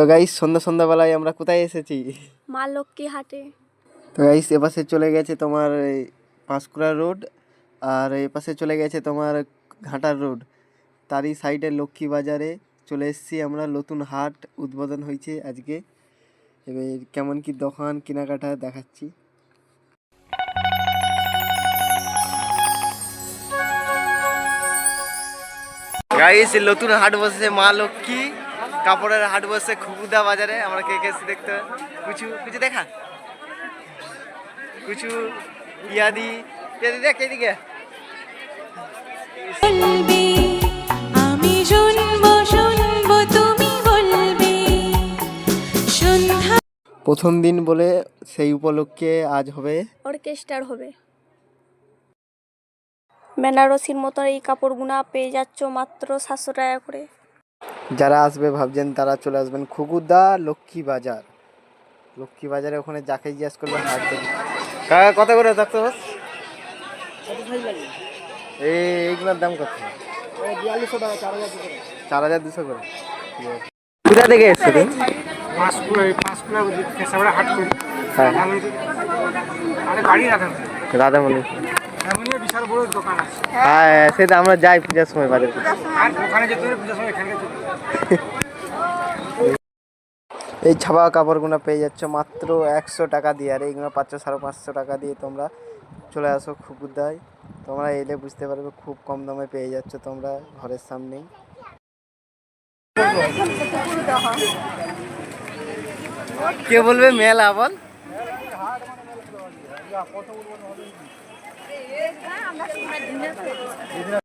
তো গাইস সন্ধ্যা সন্ধ্যাবেলায় আমরা কোথায় এসেছি? মা লক্ষ্মী হাটে। তো গাইস এপাশে চলে গেছে তোমার পাঁশকুড়া রোড আর এপাশে চলে গেছে তোমার ঘাটার রোড। তারই সাইডে লক্ষ্মী বাজারে চলে এসেছি আমরা নতুন হাট উদ্বোধন হয়েছে আজকে। এবার কেমন কি দোকান কেনাকাটা দেখাচ্ছি। গাইস নতুন হাট বসেছে মা লক্ষ্মী। কাপড়ের হাট বসে খুকুদা বাজারে আমরা কে কে এসেছি দেখতে কিছু কিছু দেখা। কিছু ইয়াদি ইয়াদি দেখ এদিকে। আমি শুনব শুনব তুমি বলবে। সন্ধ্যা প্রথম দিন বলে সেই উপলক্ষে আজ হবে। অর্কেস্ট্রার হবে। বেনারসির মতো এই কাপড়গুনা পেয়ে যাচ্ছ মাত্র সাতশো টাকা করে। যারা আসবে ভাবছেন তারা চলে আসবেন খুকুদা লক্ষ্মী বাজার। লক্ষ্মী বাজারে ওখানে যাকে জিজ্ঞাসা করবে হাট থেকে কাকা কত করে থাকতো এইগুলোর দাম কত? চার হাজার দুশো করে। কোথা থেকে এসছো তুমি? হ্যাঁ। রাধামণি। বিশাল বড় দোকান আছে। হ্যাঁ সেটা আমরা যাই পূজার সময় বাজারে। আর ওখানে যেতে হলে পুজোর সময় এখানে এই ছাপা কাপড়গুলো পেয়ে যাচ্ছ মাত্র একশো টাকা দিয়ে আর এইগুলো পাঁচশো সাড়ে পাঁচশো টাকা দিয়ে তোমরা চলে আসো খুকুদায় তোমরা এলে বুঝতে পারবে খুব কম দামে পেয়ে যাচ্ছ তোমরা ঘরের সামনেই। কে বলবে মেলা বল? 你们。